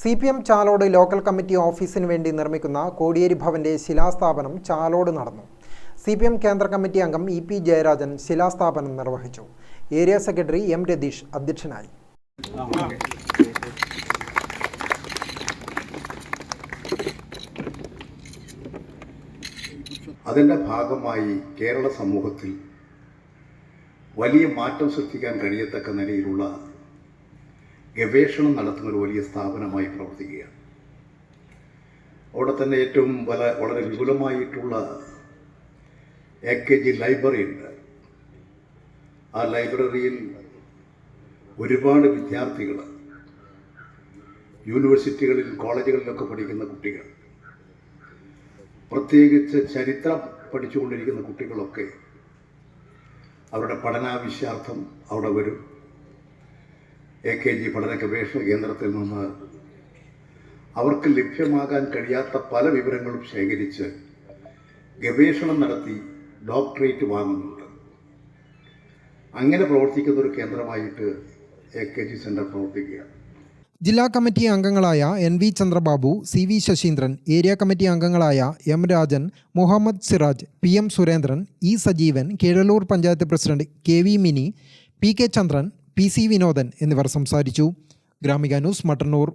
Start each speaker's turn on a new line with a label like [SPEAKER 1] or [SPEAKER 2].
[SPEAKER 1] C P M Chalode local committee ഓഫീസിന് വേണ്ടി നിർമ്മിക്കുന്ന കോടിയേരി ഭവന്റെ ശിലാസ്ഥാപനം ചാലോട് നടന്നു. സി പി എം കേന്ദ്ര കമ്മിറ്റി അംഗം ഇ പി ജയരാജൻ ശിലാസ്ഥാപനം നിർവഹിച്ചു. ഏരിയ സെക്രട്ടറി എം രതീഷ് അധ്യക്ഷനായി.
[SPEAKER 2] അതിന്റെ ഭാഗമായി കേരള സമൂഹത്തിൽ വലിയ മാറ്റം സൃഷ്ടിക്കാൻ കഴിയത്തക്ക നിലയിലുള്ള ഗവേഷണം നടത്തുന്ന ഒരു വലിയ സ്ഥാപനമായി പ്രവർത്തിക്കുകയാണ്. അവിടെ തന്നെ ഏറ്റവും വല വളരെ വിപുലമായിട്ടുള്ള എ കെ ജി ലൈബ്രറി ഉണ്ട്. ആ ലൈബ്രറിയിൽ ഒരുപാട് വിദ്യാർത്ഥികൾ യൂണിവേഴ്സിറ്റികളിൽ കോളേജുകളിലൊക്കെ പഠിക്കുന്ന കുട്ടികൾ പ്രത്യേകിച്ച് ചരിത്രം പഠിച്ചുകൊണ്ടിരിക്കുന്ന കുട്ടികളൊക്കെ അവരുടെ പഠനാവശ്യാർത്ഥം അവിടെ വരും. എ കെ ജി പഠന ഗവേഷണ കേന്ദ്രത്തിൽ നിന്ന് അവർക്ക് ലഭ്യമാകാൻ കഴിയാത്ത പല വിവരങ്ങളും ശേഖരിച്ച് ഗവേഷണം നടത്തി ഡോക്ടറേറ്റ് വാങ്ങുന്നുണ്ട്. അങ്ങനെ പ്രവർത്തിക്കുന്ന ഒരു കേന്ദ്രമായിട്ട് എ കെ ജി സെന്റർ പ്രവർത്തിക്കുകയാണ്.
[SPEAKER 1] ജില്ലാ കമ്മിറ്റി അംഗങ്ങളായ N V Chandrababu C V Sasindran area committee അംഗങ്ങളായ M Rajan Muhammad Siraj P M Surendran E Sajeevan Keezhallur panchayat president K V Mini P K Chandran P C Vinodan എന്നിവർ സംസാരിച്ചു. Gramika news Mattannur.